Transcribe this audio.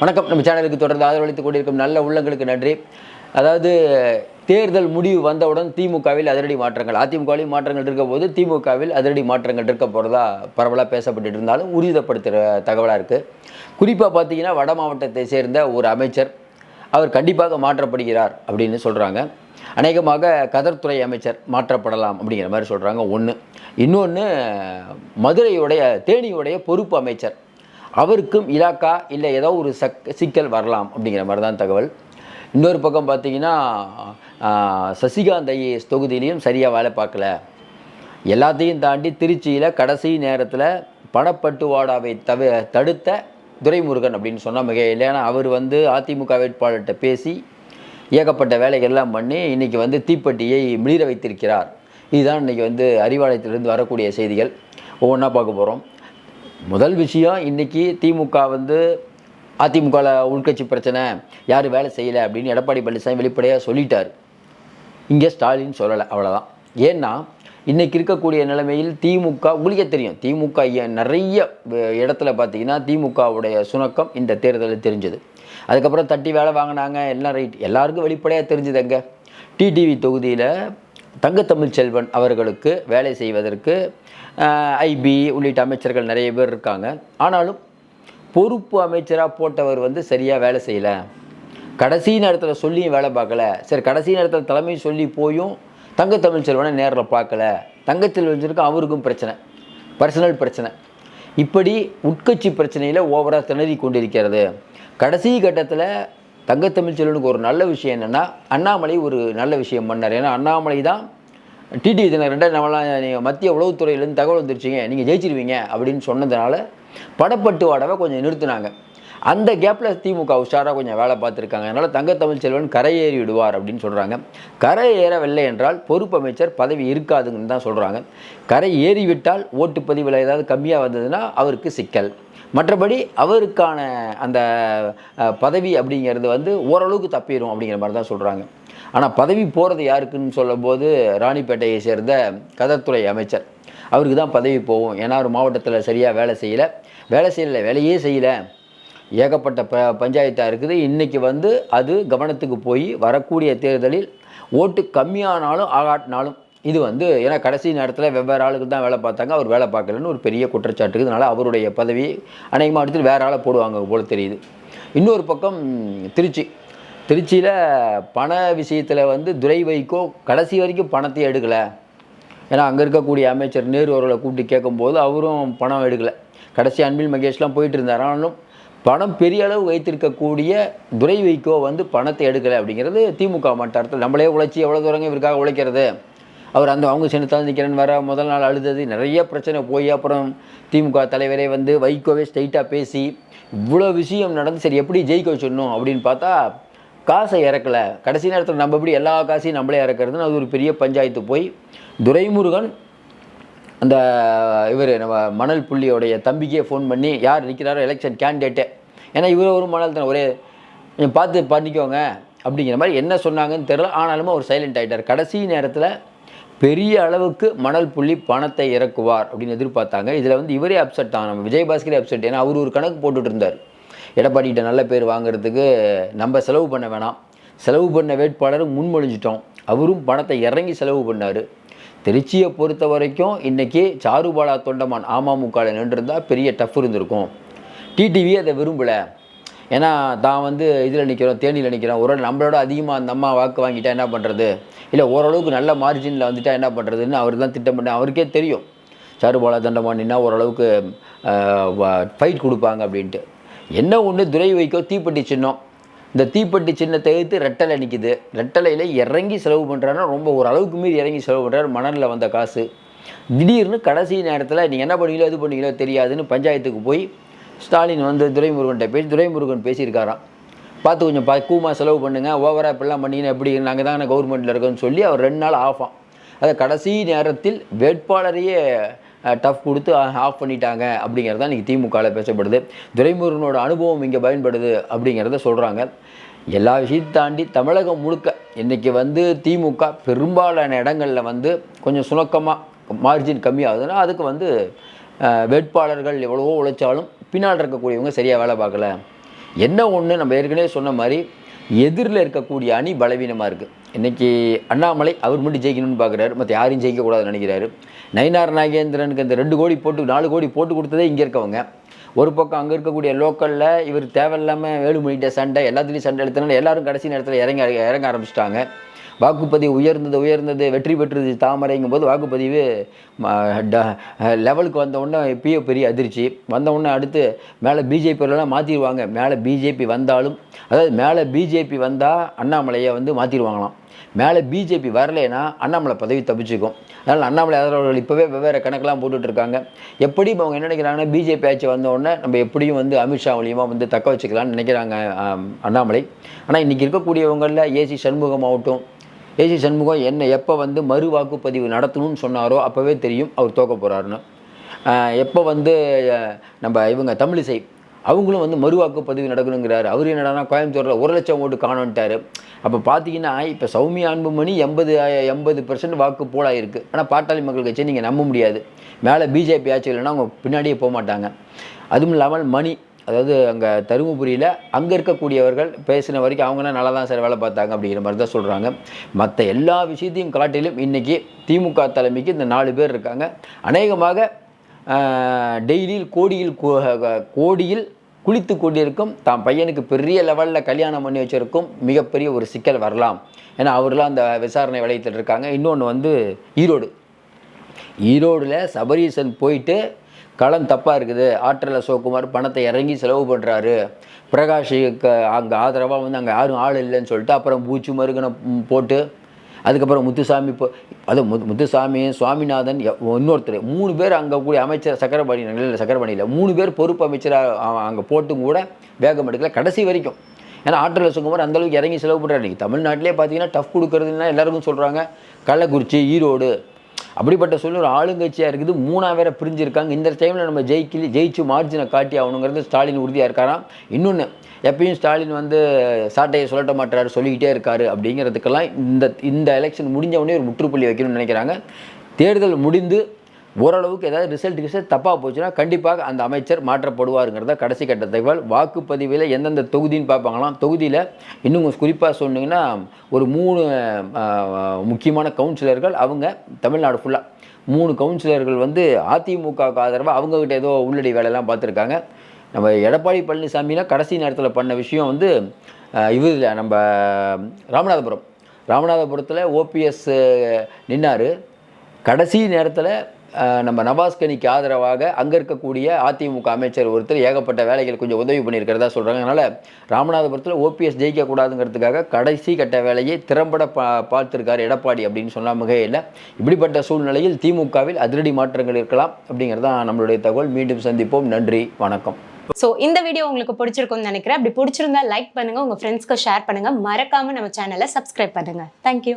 வணக்கம். நம்ம சேனலுக்கு தொடர்ந்து ஆதரவளித்துக் கொண்டிருக்கும் நல்ல உள்ளங்களுக்கு நன்றி. அதாவது தேர்தல் முடிவு வந்தவுடன் திமுகவில் அதிரடி மாற்றங்கள். அதிமுகவிலும் மாற்றங்கள் இருக்க போது திமுகவில் அதிரடி மாற்றங்கள் இருக்க போகிறதா பரவலாக பேசப்பட்டு இருந்தாலும் உறுதிப்படுத்துகிற தகவலாக இருக்குது குறிப்பாக பார்த்தீங்கன்னா வட மாவட்டத்தை சேர்ந்த ஒரு அமைச்சர் அவர் கண்டிப்பாக மாற்றப்படுகிறார் அப்படின்னு சொல்கிறாங்க அநேகமாக கதர்துறை அமைச்சர் மாற்றப்படலாம் அப்படிங்கிற மாதிரி சொல்கிறாங்க ஒன்று இன்னொன்று மதுரையுடைய தேனியுடைய பொறுப்பு அமைச்சர். அவருக்கும் இலாக்கா இல்லை ஏதோ ஒரு சக் சிக்கல் வரலாம் அப்படிங்கிற மாதிரி தான் தகவல். இன்னொரு பக்கம் பார்த்தீங்கன்னா சசிகாந்த் ஐஏஎஸ் தொகுதியிலையும் சரியாக வேலை பார்க்கல. எல்லாத்தையும் தாண்டி திருச்சியில் கடைசி நேரத்தில் பணப்பட்டுவாடாவை தவி தடுத்த துரைமுருகன் அப்படின்னு சொன்னால் மிக இல்லைன்னா அவர் வந்து அதிமுக வேட்பாளர்கிட்ட பேசி ஏகப்பட்ட வேலைகள்லாம் பண்ணி இன்றைக்கி வந்து தீப்பெட்டியை மிளிர வைத்திருக்கிறார். இதுதான் இன்றைக்கி வந்து அறிவாலயத்திலிருந்து வரக்கூடிய செய்திகள். ஒவ்வொன்றா பார்க்க போகிறோம் முதல் விஷயம் இன்றைக்கி திமுக வந்து அதிமுகவில் உள்கட்சி பிரச்சனை யாரும் வேலை செய்யலை அப்படின்னு எடப்பாடி பழனிசாமி வெளிப்படையாக சொல்லிட்டார். இங்கே ஸ்டாலின் சொல்லலை அவ்வளோதான் ஏன்னா இன்றைக்கி இருக்கக்கூடிய நிலைமையில் திமுக உங்களுக்கே தெரியும் திமுக ஏன் நிறைய இடத்துல பார்த்தீங்கன்னா திமுகவுடைய சுணக்கம் இந்த தேர்தலில் தெரிஞ்சது. அதுக்கப்புறம் தட்டி வேலை வாங்கினாங்க எல்லாம் ரைட் எல்லாருக்கும் வெளிப்படையாக தெரிஞ்சுதுங்க டிடிவி தொகுதியில் தங்கத்தமிழ் செல்வன் அவர்களுக்கு வேலை செய்வதற்கு ஐபி உள்ளிட்ட அமைச்சர்கள் நிறைய பேர் இருக்காங்க. ஆனாலும் பொறுப்பு அமைச்சராக போட்டவர் வந்து சரியாக வேலை செய்யலை. கடைசி நேரத்தில் சொல்லியும் வேலை பார்க்கல. சரி கடைசி நேரத்தில் தலைமை சொல்லி போயும் தங்கத்தமிழ் செல்வனை நேரில் பார்க்கல. தங்கச்செல்வன் அவருக்கும் பிரச்சனை பர்சனல் பிரச்சனை. இப்படி உட்கட்சி பிரச்சனையில் ஓவராக திணறி கொண்டிருக்கிறது. கடைசி கட்டத்தில் தங்கத்தமிழ்ச்செல்வனுக்கு ஒரு நல்ல விஷயம் என்னென்னா அண்ணாமலை ஒரு நல்ல விஷயம் பண்ணார். ஏன்னா அண்ணாமலை தான் டிடி தினகரன். நம்மளாம் நீங்கள் மத்திய உளவுத்துறையிலேருந்து தகவல் வந்துருச்சிங்க நீங்கள் ஜெயிச்சிருவீங்க அப்படின்னு சொன்னதுனால படப்பட்டுவாடவை கொஞ்சம் நிறுத்தினாங்க. அந்த கேப்பில் திமுக உஷாராக கொஞ்சம் வேலை பார்த்துருக்காங்க. அதனால் தங்கத்தமிழ் செல்வன் கரையேறி விடுவார் அப்படின்னு சொல்கிறாங்க கரை ஏறவில்லை என்றால் பொறுப்பு அமைச்சர் பதவி இருக்காதுன்னு தான் சொல்கிறாங்க கரை ஏறிவிட்டால் ஓட்டுப்பதிவில் ஏதாவது கம்மியாக வந்ததுன்னா அவருக்கு சிக்கல். மற்றபடி அவருக்கான அந்த பதவி அப்படிங்கிறது வந்து ஓரளவுக்கு தப்பிடும் அப்படிங்கிற மாதிரி தான் சொல்கிறாங்க ஆனால் பதவி போகிறது யாருக்குன்னு சொல்லும்போது ராணிப்பேட்டையை சேர்ந்த கதத்துறை அமைச்சர். அவருக்கு தான் பதவி போகும். ஏன்னா ஒரு மாவட்டத்தில் சரியாக வேலை செய்யலை. வேலை செய்யலை வேலையே செய்யலை. ஏகப்பட்ட ப பஞ்சாயத்தாக இருக்குது. இன்றைக்கி வந்து அது கவனத்துக்கு போய் வரக்கூடிய தேர்தலில் ஓட்டு கம்மியானாலும் ஆகாட்டினாலும் இது வந்து ஏன்னா கடைசி நேரத்தில் வெவ்வேறு ஆளுக்கு தான் வேலை பார்த்தாங்க. அவர் வேலை பார்க்கலன்னு ஒரு பெரிய குற்றச்சாட்டு இருக்குது. அதனால் அவருடைய பதவி அநேகமாக எடுத்துட்டு வேறு ஆளை போடுவாங்க போல் தெரியுது. இன்னொரு பக்கம் திருச்சி. திருச்சியில் பண விஷயத்தில் வந்து துரை வைக்கோ கடைசி வரைக்கும் பணத்தை எடுக்கலை. ஏன்னா அங்கே இருக்கக்கூடிய அமைச்சர் நேரு அவர்களை கூப்பிட்டு கேட்கும்போது அவரும் பணம் எடுக்கலை. கடைசி அன்பில் மகேஷ்லாம் போயிட்டு இருந்தார். ஆனாலும் பணம் பெரிய அளவு வைத்திருக்கக்கூடிய துரை வைகோ வந்து பணத்தை எடுக்கலை அப்படிங்கிறது திமுக மாட்டாரத்தில் நம்மளே உழைச்சி எவ்வளோ தூரங்க இவருக்காக உழைக்கிறது? அவர் அந்த அவங்க சின்னத்தால் நிற்கிறேன்னு வர முதல் நாள் அழுதது நிறைய பிரச்சனை போய் அப்புறம் திமுக தலைவரே வந்து வைகோவே ஸ்ட்ரைட்டாக பேசி இவ்வளோ விஷயம் நடந்து சரி எப்படி ஜெயிக்க வச்சிடணும் அப்படின்னு பார்த்தா காசை இறக்கலை. கடைசி நேரத்தில் நம்ம எப்படி எல்லா காசையும் நம்மளே இறக்குறதுன்னு அது ஒரு பெரிய பஞ்சாயத்து போய் துரைமுருகன் அந்த இவர் நம்ம மணல் புள்ளியோடைய தம்பிக்கே ஃபோன் பண்ணி யார் நிற்கிறாரோ எலெக்ஷன் கேண்டிடேட்டே ஏன்னா இவர் ஒரு மணல் தானே ஒரே கொஞ்சம் பார்த்து பண்ணிக்கோங்க அப்படிங்கிற மாதிரி என்ன சொன்னாங்கன்னு தெரில ஆனாலுமே அவர் சைலண்ட் ஆகிட்டார் கடைசி நேரத்தில் பெரிய அளவுக்கு மணல் புள்ளி பணத்தை இறக்குவார் அப்படின்னு எதிர்பார்த்தாங்க. இதில் வந்து இவரே அப்செட் தான். நம்ம விஜயபாஸ்கரே அப்செட் ஏன்னா அவர் ஒரு கணக்கு போட்டுட்டு இருந்தார். எடப்பாடிகிட்ட நல்ல பேர் வாங்குறதுக்கு நம்ம செலவு பண்ண வேணாம். செலவு பண்ண வேட்பாளரும் முன்மொழிஞ்சிட்டோம். அவரும் பணத்தை இறங்கி செலவு பண்ணார். திருச்சியை பொறுத்த வரைக்கும் இன்றைக்கி சாருபாலா தொண்டமான் அமமுகவில் நின்றுருந்தா பெரிய டஃப் இருந்திருக்கும். டிடிவி அதை விரும்பலை. ஏன்னா தான் வந்து இதில் நிற்கிறோம் தேனியில் நிற்கிறோம் ஒரு நம்மளோட அதிகமாக அந்த அம்மா வாக்கு வாங்கிட்டா என்ன பண்ணுறது இல்லை ஓரளவுக்கு நல்ல மார்ஜினில் வந்துட்டா என்ன பண்ணுறதுன்னு அவர் தான் திட்டம் பண்ண அவருக்கே தெரியும். சாருபாலா தண்டமானின்னா ஓரளவுக்கு ஃபைட் கொடுப்பாங்க அப்படின்ட்டு. என்ன ஒன்று துரை வைக்கோ தீப்பெட்டி சின்னம். இந்த தீப்பெட்டி சின்னத்தை எடுத்து ரெட்டலை நிற்கிது ரெட்டலையில் இறங்கி செலவு பண்ணுறாருன்னா ரொம்ப ஓரளவுக்கு மீறி இறங்கி செலவு பண்ணுறாரு மணலில் வந்த காசு. திடீர்னு கடைசி நேரத்தில் நீங்கள் என்ன பண்ணுவீங்களோ எது பண்ணுவீங்களோ தெரியாதுன்னு பஞ்சாயத்துக்கு போய் ஸ்டாலின் வந்து துரைமுருகன்கிட்ட பேசி துரைமுருகன் பேசியிருக்காராம். பார்த்து கொஞ்சம் பக்குவமாக செலவு பண்ணுங்கள் ஓவராக இப்படிலாம் பண்ணீங்கன்னா எப்படி நாங்கள் தான் கவர்மெண்ட்டில் இருக்கோம்னு சொல்லி அவர் ரெண்டு நாள் ஆஃபாம் அதை கடைசி நேரத்தில் வேட்பாளரையே டஃப் கொடுத்து ஆஃப் பண்ணிட்டாங்க அப்படிங்கிறது தான் இன்றைக்கி திமுகவில் பேசப்படுது. துரைமுருகனோட அனுபவம் இங்கே பயன்படுது அப்படிங்கிறத சொல்கிறாங்க எல்லா விஷயத்தையும் தாண்டி தமிழகம் முழுக்க இன்றைக்கி வந்து திமுக பெரும்பாலான இடங்களில் வந்து கொஞ்சம் சுணக்கமாக மார்ஜின் கம்மியாகுதுன்னா அதுக்கு வந்து வேட்பாளர்கள் எவ்வளவோ உழைச்சாலும் பின்னால் இருக்கக்கூடியவங்க சரியாக வேலை பார்க்கல. என்ன ஒன்று நம்ம ஏற்கனவே சொன்ன மாதிரி எதிரில் இருக்கக்கூடிய அணி பலவீனமாக இருக்குது இன்றைக்கி அண்ணாமலை அவர் மட்டும் ஜெயிக்கணும்னு பார்க்குறாரு மற்ற யாரையும் ஜெயிக்கக்கூடாதுன்னு நினைக்கிறாரு. நயினார் நாகேந்திரனுக்கு அந்த ரெண்டு கோடி போட்டு நாலு கோடி போட்டு கொடுத்ததே இங்கே இருக்கவங்க. ஒரு பக்கம் அங்கே இருக்கக்கூடிய லோக்கலில் இவர் தேவையில்லாமல் வேலுமணிகிட்ட சண்டை எல்லாத்துலேயும் சண்டை எடுத்தனால எல்லாரும் கடைசி நேரத்தில் இறங்க இறங்க ஆரம்பிச்சிட்டாங்க. வாக்குப்பதிவு உயர்ந்தது உயர்ந்தது வெற்றி பெற்றது தாமரைங்கும் போது வாக்குப்பதிவு லெவலுக்கு வந்த உடனே பெரிய பெரிய அதிர்ச்சி. வந்த உடனே அடுத்து மேலே பிஜேபியிலலாம் மாற்றிடுவாங்க மேலே பிஜேபி வந்தாலும் அதாவது மேலே பிஜேபி வந்தால் அண்ணாமலையை வந்து மாற்றிடுவாங்களாம் மேலே பிஜேபி வரலைன்னா அண்ணாமலை பதவி தப்பிச்சுக்கும். அதனால் அண்ணாமலை ஆதரவாளர்கள் இப்போவே வெவ்வேறு கணக்கெல்லாம் போட்டுட்டு இருக்காங்க எப்படி இப்போ அவங்க என்ன நினைக்கிறாங்கன்னா பிஜேபி ஆட்சி வந்த உடனே நம்ம எப்படியும் வந்து அமித்ஷா மூலியமாக வந்து தக்க வச்சுக்கலாம்னு நினைக்கிறாங்க அண்ணாமலை. ஆனால் இன்றைக்கி இருக்கக்கூடியவங்களில் ஏசி சண்முகம் ஆகட்டும் ஏசி சண்முகம் என்ன எப்போ வந்து மறு வாக்குப்பதிவு நடத்தணும்னு சொன்னாரோ அப்போவே தெரியும் அவர் தோக்க போகிறாருன்னு எப்போ வந்து நம்ம இவங்க தமிழிசை அவங்களும் வந்து மறு வாக்குப்பதிவு நடக்கணுங்கிறாரு. அவர் என்னடானா கோயம்புத்தூரில் ஒரு லட்சம் ஓட்டு காணோன்ட்டாரு. அப்போ பார்த்தீங்கன்னா இப்போ சௌமியா அன்புமணி எண்பது எண்பது பர்சன்ட் வாக்கு போலாயிருக்கு. ஆனால் பாட்டாளி மக்கள் கட்சியை நீங்கள் நம்ப முடியாது. மேலே பிஜேபி ஆட்சி இல்லைன்னா அவங்க பின்னாடியே போக மாட்டாங்க அதுவும் இல்லாமல் மணி அதாவது அங்கே தருமபுரியில் அங்கே இருக்கக்கூடியவர்கள் பேசின வரைக்கும் அவங்களாம் நல்லா தான் சார் வேலை பார்த்தாங்க அப்படிங்கிற மாதிரி தான் சொல்கிறாங்க மற்ற எல்லா விஷயத்தையும் காட்டிலும் இன்றைக்கி திமுக தலைமைக்கு இந்த நாலு பேர் இருக்காங்க. அநேகமாக டெய்லியில் கோடியில் கோ- கோடியில் குளித்து கொண்டிருக்கும் தான் பையனுக்கு பெரிய லெவலில் கல்யாணம் பண்ணி வச்சிருக்கும் மிகப்பெரிய ஒரு சிக்கல் வரலாம். ஏன்னா அவர்லாம் அந்த விசாரணை வளையத்தில் இருக்காங்க. இன்னொன்று வந்து ஈரோடு. ஈரோடில் சபரீசன் போயிட்டு களம் தப்பாக இருக்குது ஆற்றல் அசோக்குமார் பணத்தை இறங்கி செலவு பண்ணுறாரு பிரகாஷுக்கு அங்கே ஆதரவாக வந்து அங்கே யாரும் ஆள் இல்லைன்னு சொல்லிட்டு அப்புறம் பூச்சி மருகனை போட்டு அதுக்கப்புறம் முத்துசாமி இப்போ அது மு முத்துசாமி சுவாமிநாதன் இன்னொருத்தர் மூணு பேர் அங்கே கூடிய அமைச்சர் சக்கரபாணி இல்லை சக்கரபாணியில் மூணு பேர் பொறுப்பு அமைச்சராக அங்கே போட்டும் கூட வேகம் எடுக்கல கடைசி வரைக்கும். ஏன்னா ஆற்றல் சுகுமார் அந்த அளவுக்கு இறங்கி செலவு பண்ணுறாரு இன்றைக்கி தமிழ்நாட்டிலே பார்த்தீங்கன்னா டஃப் கொடுக்குறதுன்னா எல்லாருக்கும் சொல்கிறாங்க கள்ளக்குறிச்சி ஈரோடு அப்படிப்பட்ட சொல்லி ஒரு ஆளுங்கட்சியாக இருக்குது. மூணா வேற பிரிஞ்சிருக்காங்க. இந்த டைமில் நம்ம ஜெயிக்கல ஜெயிச்சு மார்ஜினை காட்டி ஆகணுங்கிறது ஸ்டாலின் உறுதியாக இருக்காராம் இன்னொன்று எப்பயும் ஸ்டாலின் வந்து சாட்டையை சொல்லட்ட மாட்டார் சொல்லிக்கிட்டே இருக்காரு அப்படிங்கிறதுக்கெல்லாம் இந்த இந்த எலெக்ஷன் முடிஞ்ச உடனே ஒரு முற்றுப்புள்ளி வைக்கணும்னு நினைக்கிறாங்க. தேர்தல் முடிந்து ஓரளவுக்கு ஏதாவது ரிசல்ட் ரிசல்ட் தப்பாக போச்சுன்னா கண்டிப்பாக அந்த அமைச்சர் மாற்றப்படுவாருங்கிறத கடைசி கட்ட தகவல். வாக்குப்பதிவில் எந்தெந்த தொகுதின்னு பார்ப்பாங்களாம். தொகுதியில் இன்னும் குறிப்பாக சொன்னீங்கன்னா ஒரு மூணு முக்கியமான கவுன்சிலர்கள் அவங்க தமிழ்நாடு ஃபுல்லாக மூணு கவுன்சிலர்கள் வந்து அதிமுகவுக்கு ஆதரவாக அவங்கக்கிட்ட ஏதோ உள்ளடி வேலையெல்லாம் பார்த்துருக்காங்க. நம்ம எடப்பாடி பழனிசாமினா கடைசி நேரத்தில் பண்ண விஷயம் வந்து இவர் நம்ம ராமநாதபுரம். ராமநாதபுரத்தில் ஓபிஎஸ் நின்னார். கடைசி நேரத்தில் நம்ம நவாஸ்கனிக்கு ஆதரவாக அங்கே இருக்கக்கூடிய அதிமுக அமைச்சர் ஒருத்தர் ஏகப்பட்ட வேலைகள் கொஞ்சம் உதவி பண்ணியிருக்கிறதா சொல்கிறாங்க அதனால் ராமநாதபுரத்தில் ஓபிஎஸ் ஜெயிக்கக்கூடாதுங்கிறதுக்காக கடைசி கட்ட வேலையை திறம்பட பா பார்த்துருக்காரு எடப்பாடி அப்படின்னு சொன்னால் மிகையில் இப்படிப்பட்ட சூழ்நிலையில் திமுகவில் அதிரடி மாற்றங்கள் இருக்கலாம் அப்படிங்கிறது தான் நம்மளுடைய தகவல். மீண்டும் சந்திப்போம். நன்றி வணக்கம். ஸோ இந்த வீடியோ உங்களுக்கு பிடிச்சிருக்கும்னு நினைக்கிறேன். அப்படி பிடிச்சிருந்தா லைக் பண்ணுங்கள் உங்கள் ஃப்ரெண்ட்ஸ்க்கு ஷேர் பண்ணுங்கள் மறக்காமல் நம்ம சேனலை சப்ஸ்கிரைப் பண்ணுங்க. தேங்க்யூ